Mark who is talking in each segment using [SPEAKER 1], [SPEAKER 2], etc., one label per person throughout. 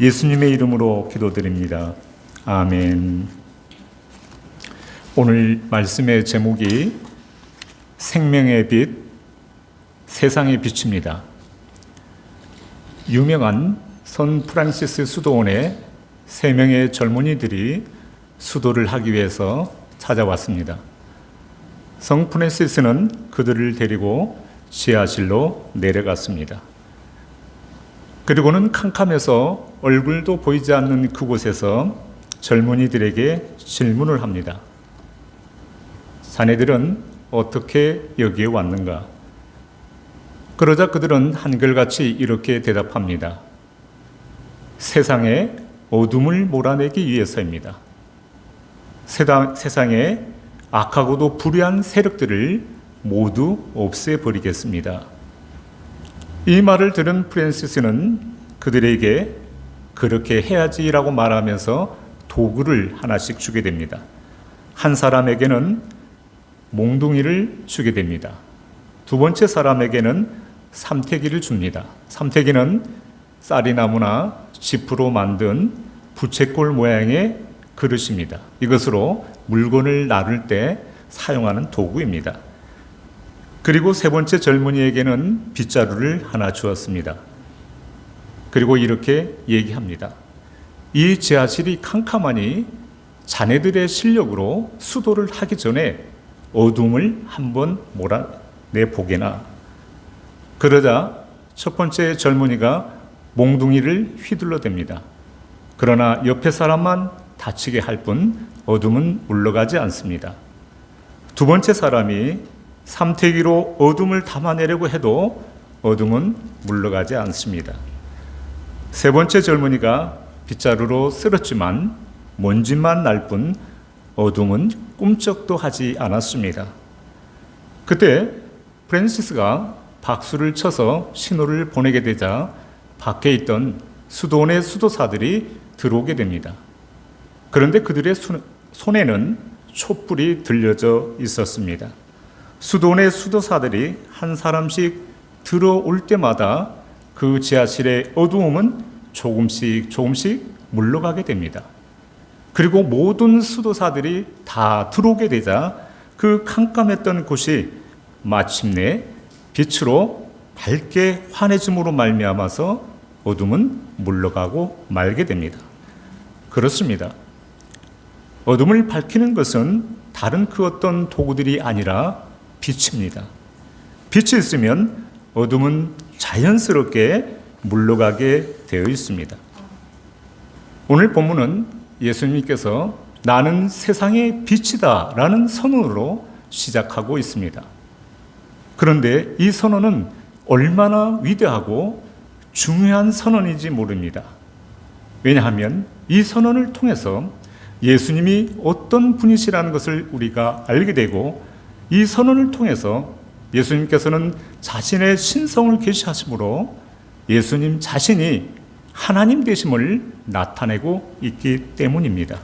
[SPEAKER 1] 예수님의 이름으로 기도드립니다. 아멘. 오늘 말씀의 제목이 생명의 빛, 세상의 빛입니다. 유명한 선 프란시스 수도원에 세 명의 젊은이들이 수도를 하기 위해서 찾아왔습니다. 성 프란시스는 그들을 데리고 지하실로 내려갔습니다. 그리고는 캄캄해서 얼굴도 보이지 않는 그곳에서 젊은이들에게 질문을 합니다. 자네들은 어떻게 여기에 왔는가? 그러자 그들은 한결같이 이렇게 대답합니다. 세상에 어둠을 몰아내기 위해서입니다. 세상, 세상에 악하고도 불의한 세력들을 모두 없애버리겠습니다. 이 말을 들은 프랜시스는 그들에게 그렇게 해야지라고 말하면서 도구를 하나씩 주게 됩니다. 한 사람에게는 몽둥이를 주게 됩니다. 두 번째 사람에게는 삼태기를 줍니다. 삼태기는 쌀이나무나 지프로 만든 부채꼴 모양의 그릇입니다. 이것으로 물건을 나눌 때 사용하는 도구입니다. 그리고 세 번째 젊은이에게는 빗자루를 하나 주었습니다. 그리고 이렇게 얘기합니다. 이 지하실이 캄캄하니 자네들의 실력으로 수도를 하기 전에 어둠을 한번 몰아내 보게나. 그러자 첫 번째 젊은이가 몽둥이를 휘둘러 댑니다. 그러나 옆에 사람만 다치게 할 뿐 어둠은 물러가지 않습니다. 두 번째 사람이 삼태기로 어둠을 담아내려고 해도 어둠은 물러가지 않습니다. 세 번째 젊은이가 빗자루로 쓸었지만 먼지만 날 뿐 어둠은 꿈쩍도 하지 않았습니다. 그때 프랜시스가 박수를 쳐서 신호를 보내게 되자 밖에 있던 수도원의 수도사들이 들어오게 됩니다. 그런데 그들의 손에는 촛불이 들려져 있었습니다. 수도원의 수도사들이 한 사람씩 들어올 때마다 그 지하실의 어두움은 조금씩 조금씩 물러가게 됩니다. 그리고 모든 수도사들이 다 들어오게 되자 그 캄캄했던 곳이 마침내 빛으로 밝게 환해짐으로 말미암아서 어둠은 물러가고 말게 됩니다. 그렇습니다. 어둠을 밝히는 것은 다른 그 어떤 도구들이 아니라 빛입니다. 빛이 있으면 어둠은 자연스럽게 물러가게 되어 있습니다. 오늘 본문은 예수님께서 나는 세상의 빛이다 라는 선언으로 시작하고 있습니다. 그런데 이 선언은 얼마나 위대하고 중요한 선언인지 모릅니다. 왜냐하면 이 선언을 통해서 예수님이 어떤 분이시라는 것을 우리가 알게 되고 이 선언을 통해서 예수님께서는 자신의 신성을 계시하심으로 예수님 자신이 하나님 되심을 나타내고 있기 때문입니다.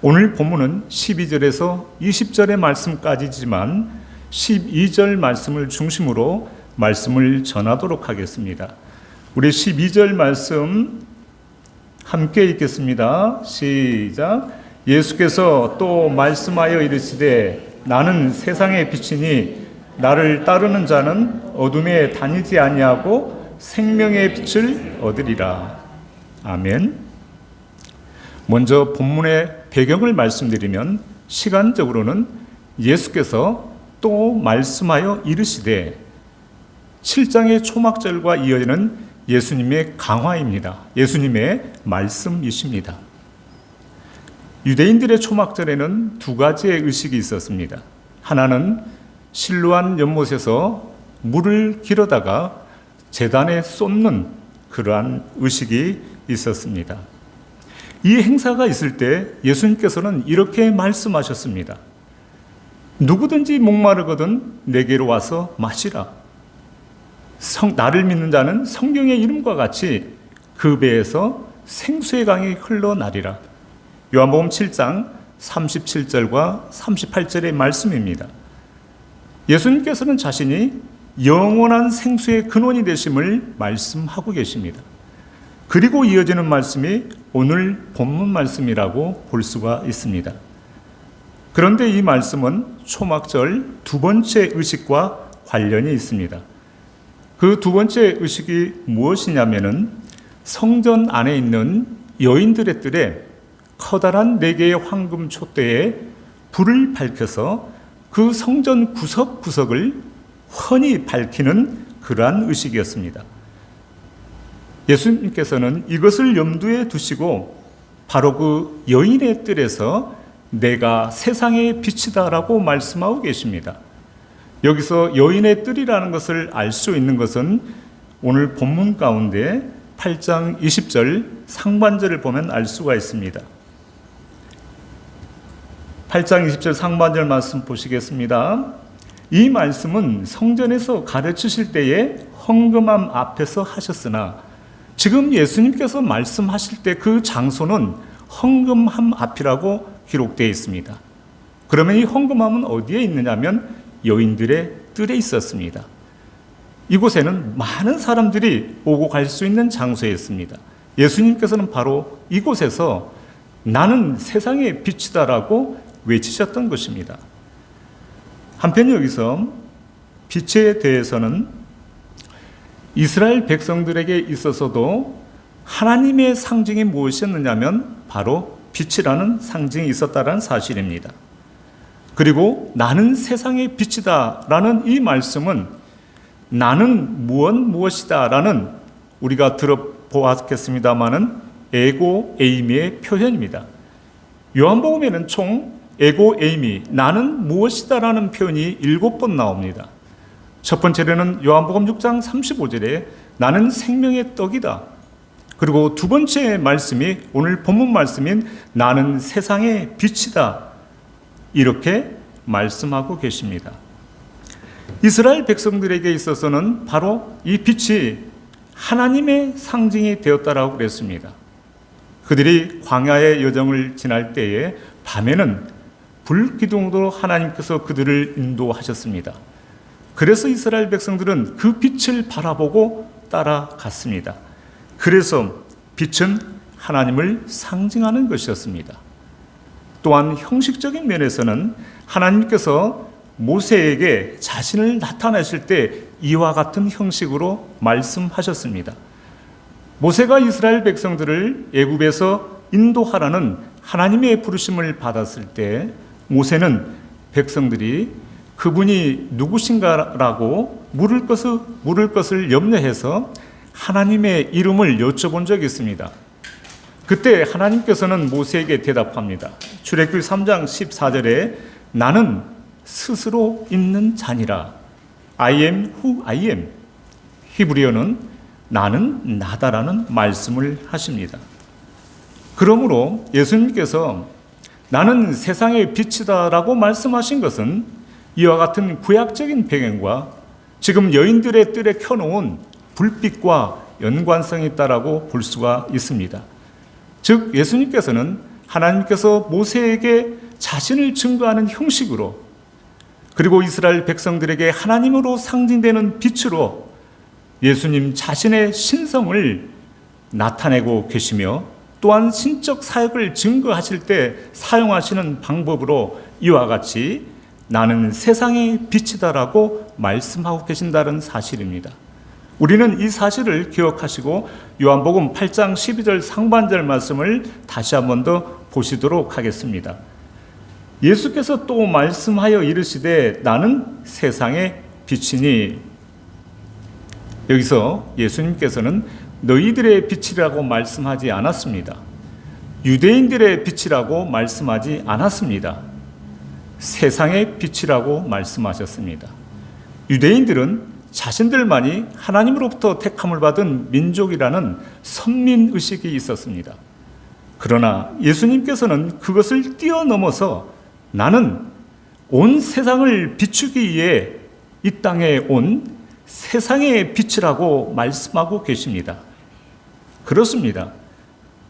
[SPEAKER 1] 오늘 본문은 12절에서 20절의 말씀까지지만 12절 말씀을 중심으로 말씀을 전하도록 하겠습니다. 우리 12절 말씀 함께 읽겠습니다. 시작. 예수께서 또 말씀하여 이르시되 나는 세상의 빛이니 나를 따르는 자는 어둠에 다니지 아니하고 생명의 빛을 얻으리라. 아멘. 먼저 본문의 배경을 말씀드리면 시간적으로는 예수께서 또 말씀하여 이르시되 7장의 초막절과 이어지는 예수님의 강화입니다. 예수님의 말씀이십니다. 유대인들의 초막절에는 두 가지의 의식이 있었습니다. 하나는 실루안 연못에서 물을 길어다가 재단에 쏟는 그러한 의식이 있었습니다. 이 행사가 있을 때 예수님께서는 이렇게 말씀하셨습니다. 누구든지 목마르거든 내게로 와서 마시라. 성, 나를 믿는 자는 성경의 이름과 같이 그 배에서 생수의 강이 흘러나리라. 요한복음 7장 37절과 38절의 말씀입니다. 예수님께서는 자신이 영원한 생수의 근원이 되심을 말씀하고 계십니다. 그리고 이어지는 말씀이 오늘 본문 말씀이라고 볼 수가 있습니다. 그런데 이 말씀은 초막절 두 번째 의식과 관련이 있습니다. 그 두 번째 의식이 무엇이냐면은 성전 안에 있는 여인들의 뜰에 커다란 네 개의 황금 촛대에 불을 밝혀서 그 성전 구석구석을 훤히 밝히는 그러한 의식이었습니다. 예수님께서는 이것을 염두에 두시고 바로 그 여인의 뜰에서 내가 세상의 빛이다라고 말씀하고 계십니다. 여기서 여인의 뜰이라는 것을 알 수 있는 것은 오늘 본문 가운데 8장 20절 상반절을 보면 알 수가 있습니다. 8장 20절 상반절 말씀 보시겠습니다. 이 말씀은 성전에서 가르치실 때에 헌금함 앞에서 하셨으나 지금 예수님께서 말씀하실 때 그 장소는 헌금함 앞이라고 기록되어 있습니다. 그러면 이 헌금함은 어디에 있느냐면 여인들의 뜰에 있었습니다. 이곳에는 많은 사람들이 오고 갈 수 있는 장소였습니다. 예수님께서는 바로 이곳에서 나는 세상의 빛이다라고 외치셨던 것입니다. 한편 여기서 빛에 대해서는 이스라엘 백성들에게 있어서도 하나님의 상징이 무엇이었느냐면 바로 빛이라는 상징이 있었다는 사실입니다. 그리고 나는 세상의 빛이다라는 이 말씀은 나는 무엇 무엇이다라는 우리가 들어보았겠습니다마는 에고 에이미의 표현입니다. 요한복음에는 총 에고 에이미 나는 무엇이다라는 표현이 일곱 번 나옵니다. 첫 번째로는 요한복음 6장 35절에 나는 생명의 떡이다. 그리고 두 번째 말씀이 오늘 본문 말씀인 나는 세상의 빛이다. 이렇게 말씀하고 계십니다. 이스라엘 백성들에게 있어서는 바로 이 빛이 하나님의 상징이 되었다라고 그랬습니다. 그들이 광야의 여정을 지날 때에 밤에는 불기둥으로 하나님께서 그들을 인도하셨습니다. 그래서 이스라엘 백성들은 그 빛을 바라보고 따라갔습니다. 그래서 빛은 하나님을 상징하는 것이었습니다. 또한 형식적인 면에서는 하나님께서 모세에게 자신을 나타내실 때 이와 같은 형식으로 말씀하셨습니다. 모세가 이스라엘 백성들을 애굽에서 인도하라는 하나님의 부르심을 받았을 때 모세는 백성들이 그분이 누구신가라고 물을 것을 물을 것을 염려해서 하나님의 이름을 여쭤본 적이 있습니다. 그때 하나님께서는 모세에게 대답합니다. 출애굽 3장 14절에 나는 스스로 있는 자니라. I am who I am. 히브리어는 나는 나다라는 말씀을 하십니다. 그러므로 예수님께서 나는 세상의 빛이다라고 말씀하신 것은 이와 같은 구약적인 배경과 지금 여인들의 뜰에 켜놓은 불빛과 연관성이 있다라고 볼 수가 있습니다. 즉 예수님께서는 하나님께서 모세에게 자신을 증거하는 형식으로 그리고 이스라엘 백성들에게 하나님으로 상징되는 빛으로 예수님 자신의 신성을 나타내고 계시며 또한 신적 사역을 증거하실 때 사용하시는 방법으로 이와 같이 나는 세상의 빛이다라고 말씀하고 계신다는 사실입니다. 우리는 이 사실을 기억하시고 요한복음 8장 12절 상반절 말씀을 다시 한 번 더 보시도록 하겠습니다. 예수께서 또 말씀하여 이르시되 나는 세상의 빛이니 여기서 예수님께서는 너희들의 빛이라고 말씀하지 않았습니다. 유대인들의 빛이라고 말씀하지 않았습니다. 세상의 빛이라고 말씀하셨습니다. 유대인들은 자신들만이 하나님으로부터 택함을 받은 민족이라는 선민 의식이 있었습니다. 그러나 예수님께서는 그것을 뛰어넘어서 나는 온 세상을 비추기 위해 이 땅에 온 세상의 빛이라고 말씀하고 계십니다. 그렇습니다.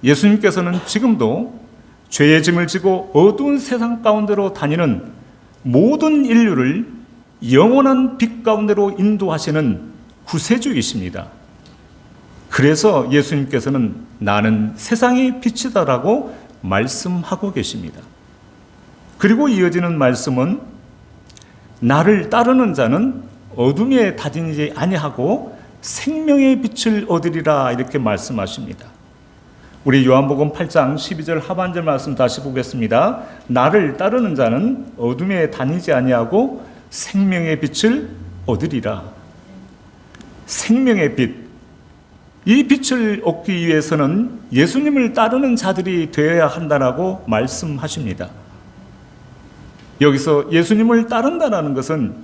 [SPEAKER 1] 예수님께서는 지금도 죄의 짐을 지고 어두운 세상 가운데로 다니는 모든 인류를 영원한 빛 가운데로 인도하시는 구세주이십니다. 그래서 예수님께서는 나는 세상의 빛이다라고 말씀하고 계십니다. 그리고 이어지는 말씀은 나를 따르는 자는 어둠에 다니지 아니하고 생명의 빛을 얻으리라 이렇게 말씀하십니다. 우리 요한복음 8장 12절 하반절 말씀 다시 보겠습니다. 나를 따르는 자는 어둠에 다니지 아니하고 생명의 빛을 얻으리라. 생명의 빛. 이 빛을 얻기 위해서는 예수님을 따르는 자들이 되어야 한다라고 말씀하십니다. 여기서 예수님을 따른다라는 것은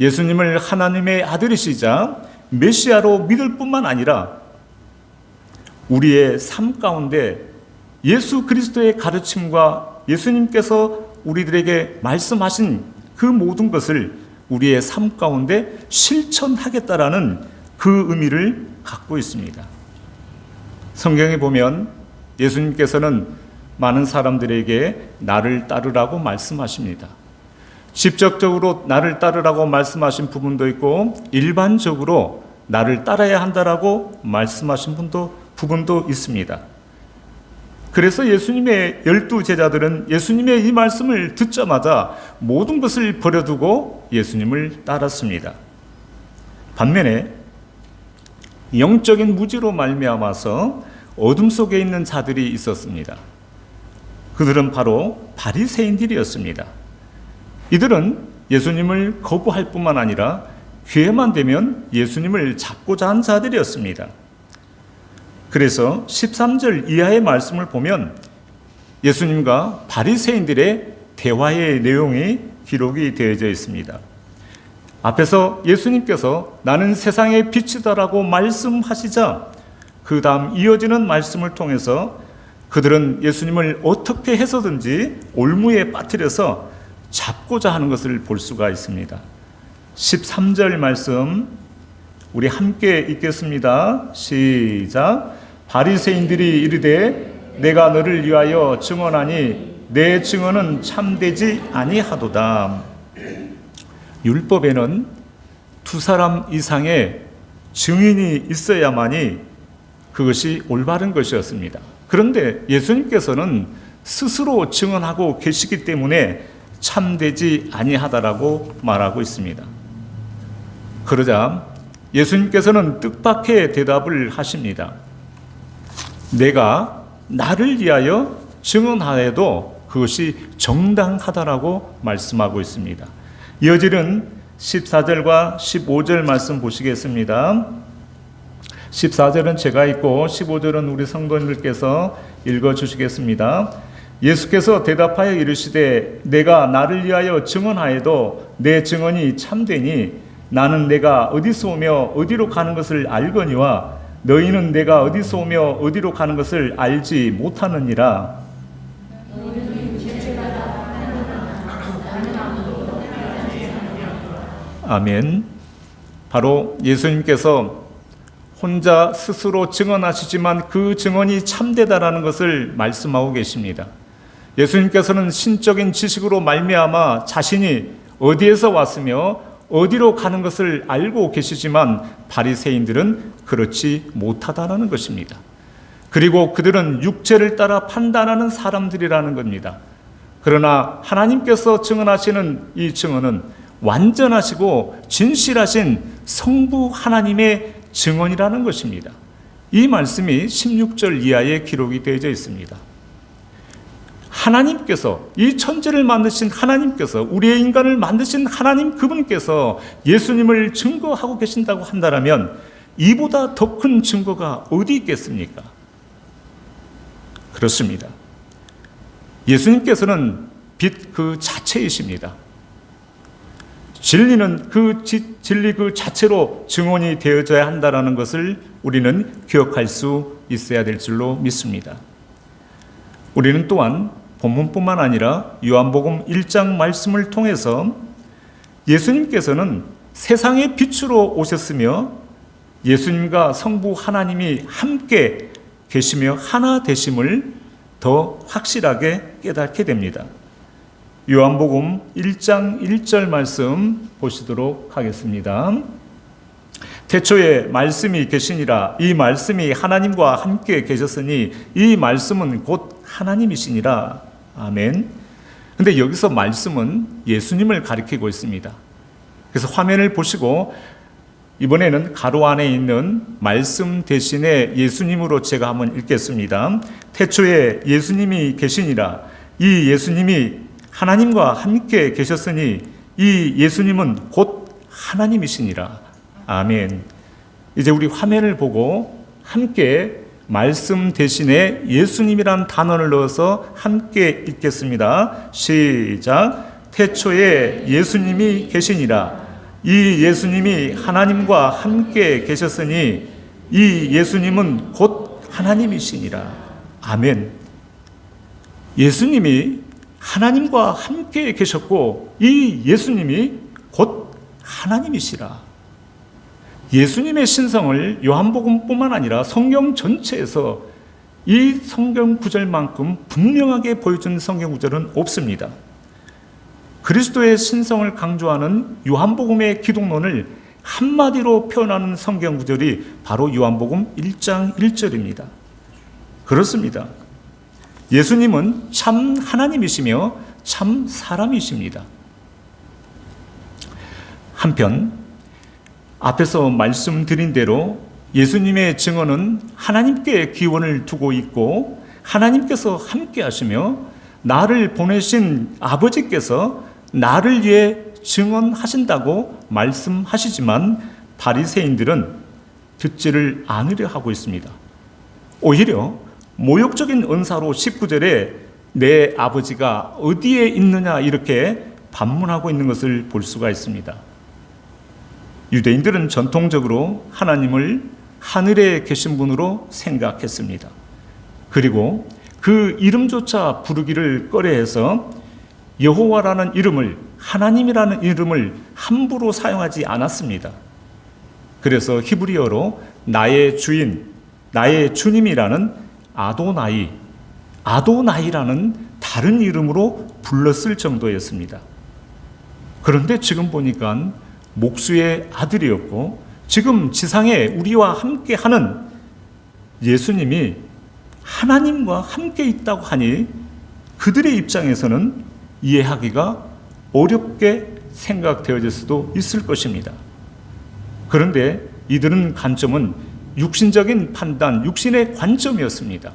[SPEAKER 1] 예수님을 하나님의 아들이시자 메시아로 믿을 뿐만 아니라 우리의 삶 가운데 예수 그리스도의 가르침과 예수님께서 우리들에게 말씀하신 그 모든 것을 우리의 삶 가운데 실천하겠다라는 그 의미를 갖고 있습니다. 성경에 보면 예수님께서는 많은 사람들에게 나를 따르라고 말씀하십니다. 직접적으로 나를 따르라고 말씀하신 부분도 있고 일반적으로 나를 따라야 한다라고 말씀하신 분도 부분도 있습니다. 그래서 예수님의 열두 제자들은 예수님의 이 말씀을 듣자마자 모든 것을 버려두고 예수님을 따랐습니다. 반면에 영적인 무지로 말미암아서 어둠 속에 있는 자들이 있었습니다. 그들은 바로 바리새인들이었습니다. 이들은 예수님을 거부할 뿐만 아니라 기회만 되면 예수님을 잡고자 한 자들이었습니다. 그래서 13절 이하의 말씀을 보면 예수님과 바리새인들의 대화의 내용이 기록이 되어져 있습니다. 앞에서 예수님께서 나는 세상의 빛이다라고 말씀하시자 그 다음 이어지는 말씀을 통해서 그들은 예수님을 어떻게 해서든지 올무에 빠뜨려서 잡고자 하는 것을 볼 수가 있습니다. 13절 말씀 우리 함께 읽겠습니다. 시작. 바리새인들이 이르되 내가 너를 위하여 증언하니 내 증언은 참되지 아니하도다. 율법에는 두 사람 이상의 증인이 있어야만이 그것이 올바른 것이었습니다. 그런데 예수님께서는 스스로 증언하고 계시기 때문에 참되지 아니하다라고 말하고 있습니다. 그러자 예수님께서는 뜻밖의 대답을 하십니다. 내가 나를 위하여 증언하여도 그것이 정당하다라고 말씀하고 있습니다. 이어지는 14절과 15절 말씀 보시겠습니다. 14절은 제가 읽고 15절은 우리 성도님들께서 읽어 주시겠습니다. 예수께서 대답하여 이르시되 내가 나를 위하여 증언하여도 내 증언이 참되니 나는 내가 어디서 오며 어디로 가는 것을 알거니와 너희는 내가 어디서 오며 어디로 가는 것을 알지 못하느니라. 아멘. 바로 예수님께서 혼자 스스로 증언하시지만 그 증언이 참되다라는 것을 말씀하고 계십니다. 예수님께서는 신적인 지식으로 말미암아 자신이 어디에서 왔으며 어디로 가는 것을 알고 계시지만 바리새인들은 그렇지 못하다라는 것입니다. 그리고 그들은 육체를 따라 판단하는 사람들이라는 겁니다. 그러나 하나님께서 증언하시는 이 증언은 완전하시고 진실하신 성부 하나님의 증언이라는 것입니다. 이 말씀이 16절 이하에 기록이 되어 있습니다. 하나님께서 이 천지를 만드신 하나님께서 우리의 인간을 만드신 하나님 그분께서 예수님을 증거하고 계신다고 한다면 이보다 더 큰 증거가 어디 있겠습니까? 그렇습니다. 예수님께서는 빛 그 자체이십니다. 진리는 그 지, 진리 그 자체로 증언이 되어져야 한다라는 것을 우리는 기억할 수 있어야 될 줄로 믿습니다. 우리는 또한 본문뿐만 아니라 요한복음 1장 말씀을 통해서 예수님께서는 세상의 빛으로 오셨으며 예수님과 성부 하나님이 함께 계시며 하나 되심을 더 확실하게 깨닫게 됩니다. 요한복음 1장 1절 말씀 보시도록 하겠습니다. 태초에 말씀이 계시니라 이 말씀이 하나님과 함께 계셨으니 이 말씀은 곧 하나님이시니라 아멘. 근데 여기서 말씀은 예수님을 가리키고 있습니다. 그래서 화면을 보시고 이번에는 가로 안에 있는 말씀 대신에 예수님으로 제가 한번 읽겠습니다. 태초에 예수님이 계시니라 이 예수님이 하나님과 함께 계셨으니 이 예수님은 곧 하나님이시니라. 아멘. 이제 우리 화면을 보고 함께 말씀 대신에 예수님이란 단어를 넣어서 함께 읽겠습니다. 시작. 태초에 예수님이 계시니라. 이 예수님이 하나님과 함께 계셨으니 이 예수님은 곧 하나님이시니라. 아멘. 예수님이 하나님과 함께 계셨고 이 예수님이 곧 하나님이시라. 예수님의 신성을 요한복음뿐만 아니라 성경 전체에서 이 성경 구절만큼 분명하게 보여준 성경 구절은 없습니다. 그리스도의 신성을 강조하는 요한복음의 기독론을 한마디로 표현하는 성경 구절이 바로 요한복음 1장 1절입니다. 그렇습니다. 예수님은 참 하나님이시며 참 사람이십니다. 한편 앞에서 말씀드린 대로 예수님의 증언은 하나님께 기원을 두고 있고 하나님께서 함께 하시며 나를 보내신 아버지께서 나를 위해 증언하신다고 말씀하시지만 바리새인들은 듣지를 않으려 하고 있습니다. 오히려 모욕적인 은사로 19절에 내 아버지가 어디에 있느냐 이렇게 반문하고 있는 것을 볼 수가 있습니다. 유대인들은 전통적으로 하나님을 하늘에 계신 분으로 생각했습니다. 그리고 그 이름조차 부르기를 꺼려해서 여호와라는 이름을 하나님이라는 이름을 함부로 사용하지 않았습니다. 그래서 히브리어로 나의 주인, 나의 주님이라는 아도나이, 아도나이라는 다른 이름으로 불렀을 정도였습니다. 그런데 지금 보니까 목수의 아들이었고 지금 지상에 우리와 함께 하는 예수님이 하나님과 함께 있다고 하니 그들의 입장에서는 이해하기가 어렵게 생각되어질 수도 있을 것입니다. 그런데 이들은 관점은 육신적인 판단, 육신의 관점이었습니다.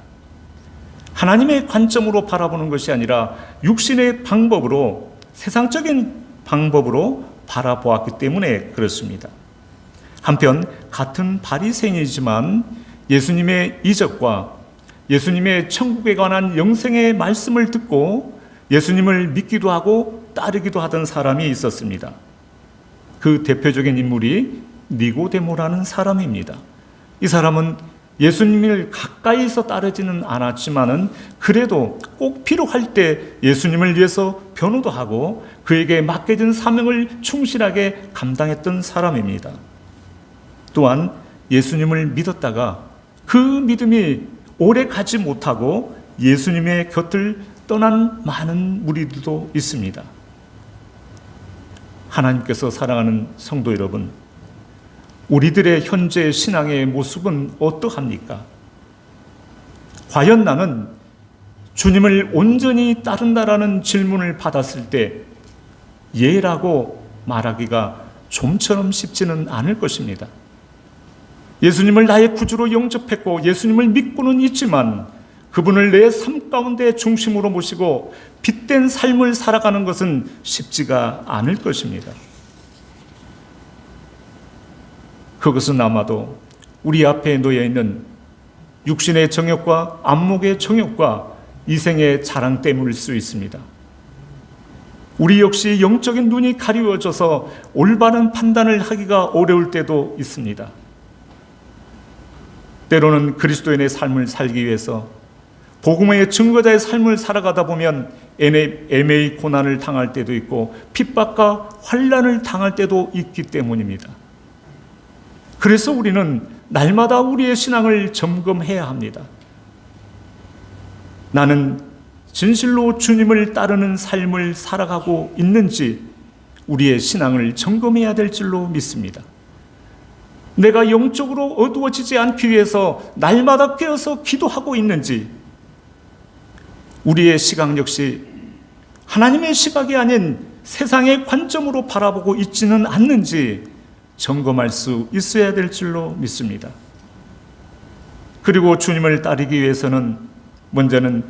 [SPEAKER 1] 하나님의 관점으로 바라보는 것이 아니라 육신의 방법으로 세상적인 방법으로 바라보았기 때문에 그렇습니다. 한편 같은 바리새인이지만 예수님의 이적과 예수님의 천국에 관한 영생의 말씀을 듣고 예수님을 믿기도 하고 따르기도 하던 사람이 있었습니다. 그 대표적인 인물이 니고데모라는 사람입니다. 이 사람은 예수님을 가까이서 따르지는 않았지만은 그래도 꼭 필요할 때 예수님을 위해서 변호도 하고 그에게 맡겨진 사명을 충실하게 감당했던 사람입니다. 또한 예수님을 믿었다가 그 믿음이 오래 가지 못하고 예수님의 곁을 떠난 많은 무리들도 있습니다. 하나님께서 사랑하는 성도 여러분, 우리들의 현재 신앙의 모습은 어떠합니까? 과연 나는 주님을 온전히 따른다라는 질문을 받았을 때 예라고 말하기가 좀처럼 쉽지는 않을 것입니다. 예수님을 나의 구주로 영접했고 예수님을 믿고는 있지만 그분을 내 삶 가운데 중심으로 모시고 빛된 삶을 살아가는 것은 쉽지가 않을 것입니다. 그것은 아마도 우리 앞에 놓여 있는 육신의 정욕과 안목의 정욕과 이생의 자랑 때문일 수 있습니다. 우리 역시 영적인 눈이 가리워져서 올바른 판단을 하기가 어려울 때도 있습니다. 때로는 그리스도인의 삶을 살기 위해서 복음의 증거자의 삶을 살아가다 보면 애매히 고난을 당할 때도 있고 핍박과 환란을 당할 때도 있기 때문입니다. 그래서 우리는 날마다 우리의 신앙을 점검해야 합니다. 나는 진실로 주님을 따르는 삶을 살아가고 있는지 우리의 신앙을 점검해야 될 줄로 믿습니다. 내가 영적으로 어두워지지 않기 위해서 날마다 깨어서 기도하고 있는지 우리의 시각 역시 하나님의 시각이 아닌 세상의 관점으로 바라보고 있지는 않는지 점검할 수 있어야 될 줄로 믿습니다. 그리고 주님을 따르기 위해서는 먼저는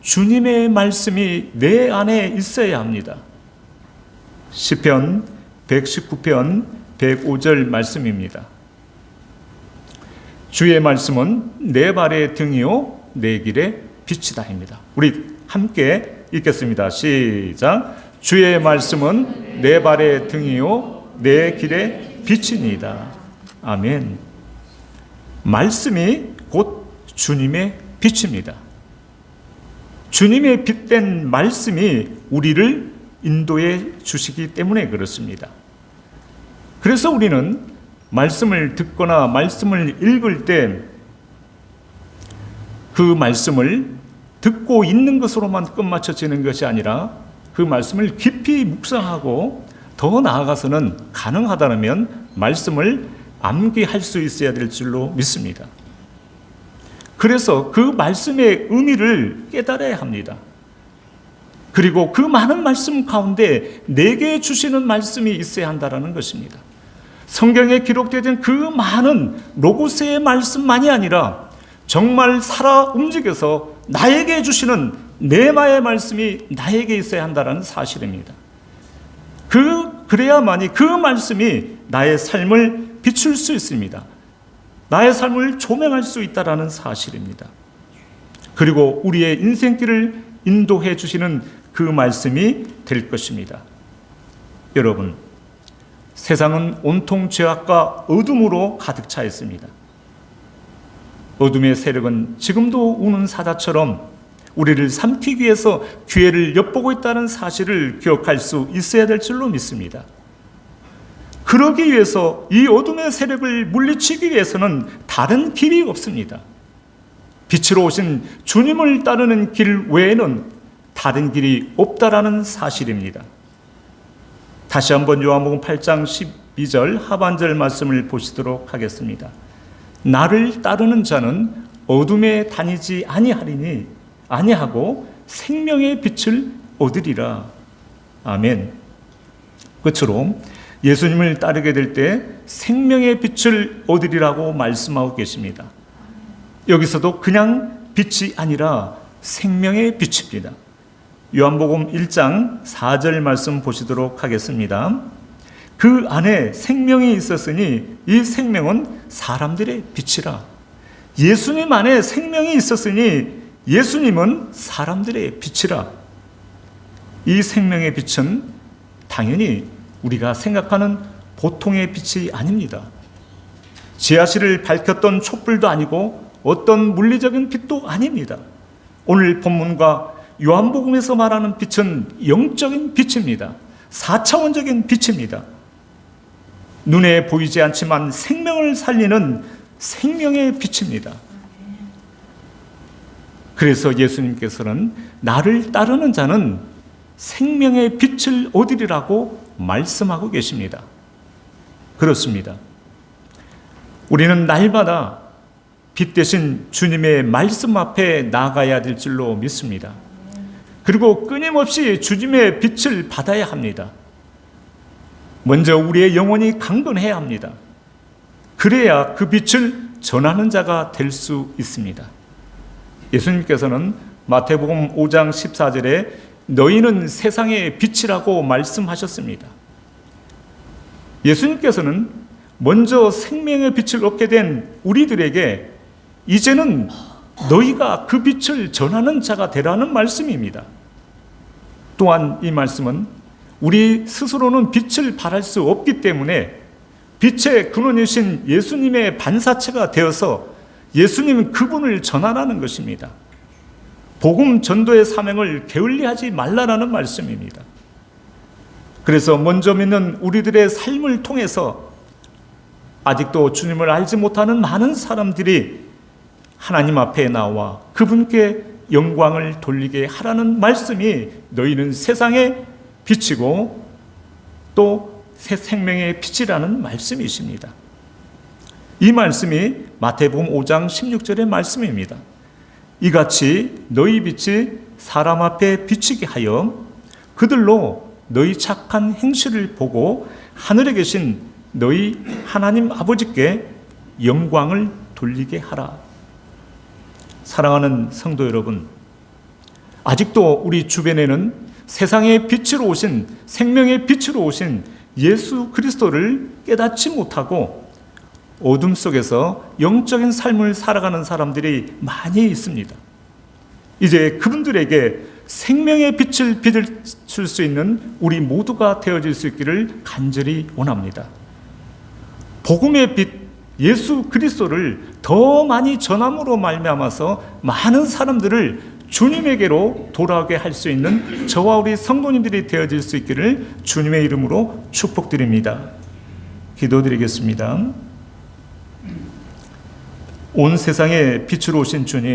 [SPEAKER 1] 주님의 말씀이 내 안에 있어야 합니다. 시편 119편 105절 말씀입니다. 주의 말씀은 내 발의 등이요 내 길의 빛이다입니다. 우리 함께 읽겠습니다. 시작. 주의 말씀은 내 발의 등이요 내 길의 빛이니다. 아멘. 말씀이 곧 주님의 빛입니다. 주님의 빛된 말씀이 우리를 인도해 주시기 때문에 그렇습니다. 그래서 우리는 말씀을 듣거나 말씀을 읽을 때 그 말씀을 듣고 있는 것으로만 끝마쳐지는 것이 아니라 그 말씀을 깊이 묵상하고 더 나아가서는 가능하다면 말씀을 암기할 수 있어야 될 줄로 믿습니다. 그래서 그 말씀의 의미를 깨달아야 합니다. 그리고 그 많은 말씀 가운데 내게 주시는 말씀이 있어야 한다는 것입니다. 성경에 기록되어 그 많은 로고스의 말씀만이 아니라 정말 살아 움직여서 나에게 주시는 내마의 말씀이 나에게 있어야 한다는 사실입니다. 그 그래야만이 그 말씀이 나의 삶을 비출 수 있습니다. 나의 삶을 조명할 수 있다라는 사실입니다. 그리고 우리의 인생길을 인도해 주시는 그 말씀이 될 것입니다. 여러분, 세상은 온통 죄악과 어둠으로 가득 차 있습니다. 어둠의 세력은 지금도 우는 사자처럼 우리를 삼키기 위해서 기회를 엿보고 있다는 사실을 기억할 수 있어야 될 줄로 믿습니다. 그러기 위해서 이 어둠의 세력을 물리치기 위해서는 다른 길이 없습니다. 빛으로 오신 주님을 따르는 길 외에는 다른 길이 없다라는 사실입니다. 다시 한번 요한복음 8장 12절 하반절 말씀을 보시도록 하겠습니다. 나를 따르는 자는 어둠에 다니지 아니하리니 아니하고 생명의 빛을 얻으리라. 아멘. 끝으로 예수님을 따르게 될 때 생명의 빛을 얻으리라고 말씀하고 계십니다. 여기서도 그냥 빛이 아니라 생명의 빛입니다. 요한복음 1장 4절 말씀 보시도록 하겠습니다. 그 안에 생명이 있었으니 이 생명은 사람들의 빛이라. 예수님 안에 생명이 있었으니 예수님은 사람들의 빛이라. 이 생명의 빛은 당연히 우리가 생각하는 보통의 빛이 아닙니다. 지하실을 밝혔던 촛불도 아니고 어떤 물리적인 빛도 아닙니다. 오늘 본문과 요한복음에서 말하는 빛은 영적인 빛입니다. 4차원적인 빛입니다. 눈에 보이지 않지만 생명을 살리는 생명의 빛입니다. 그래서 예수님께서는 나를 따르는 자는 생명의 빛을 얻으리라고 말씀하고 계십니다. 그렇습니다. 우리는 날마다 빛 대신 주님의 말씀 앞에 나가야 될 줄로 믿습니다. 그리고 끊임없이 주님의 빛을 받아야 합니다. 먼저 우리의 영혼이 강건해야 합니다. 그래야 그 빛을 전하는 자가 될 수 있습니다. 예수님께서는 마태복음 5장 14절에 너희는 세상의 빛이라고 말씀하셨습니다. 예수님께서는 먼저 생명의 빛을 얻게 된 우리들에게 이제는 너희가 그 빛을 전하는 자가 되라는 말씀입니다. 또한 이 말씀은 우리 스스로는 빛을 발할 수 없기 때문에 빛의 근원이신 예수님의 반사체가 되어서 예수님 그분을 전하라는 것입니다. 복음 전도의 사명을 게을리하지 말라라는 말씀입니다. 그래서 먼저 믿는 우리들의 삶을 통해서 아직도 주님을 알지 못하는 많은 사람들이 하나님 앞에 나와 그분께 영광을 돌리게 하라는 말씀이 너희는 세상의 빛이고 또 새 생명의 빛이라는 말씀이십니다. 이 말씀이 마태복음 5장 16절의 말씀입니다. 이같이 너희 빛이 사람 앞에 비치게 하여 그들로 너희 착한 행실을 보고 하늘에 계신 너희 하나님 아버지께 영광을 돌리게 하라. 사랑하는 성도 여러분, 아직도 우리 주변에는 세상의 빛으로 오신 생명의 빛으로 오신 예수 그리스도를 깨닫지 못하고 어둠 속에서 영적인 삶을 살아가는 사람들이 많이 있습니다. 이제 그분들에게 생명의 빛을 비출 수 있는 우리 모두가 되어질 수 있기를 간절히 원합니다. 복음의 빛 예수 그리스도를 더 많이 전함으로 말미암아서 많은 사람들을 주님에게로 돌아오게 할 수 있는 저와 우리 성도님들이 되어질 수 있기를 주님의 이름으로 축복드립니다. 기도드리겠습니다. 온 세상에 빛으로 오신 주님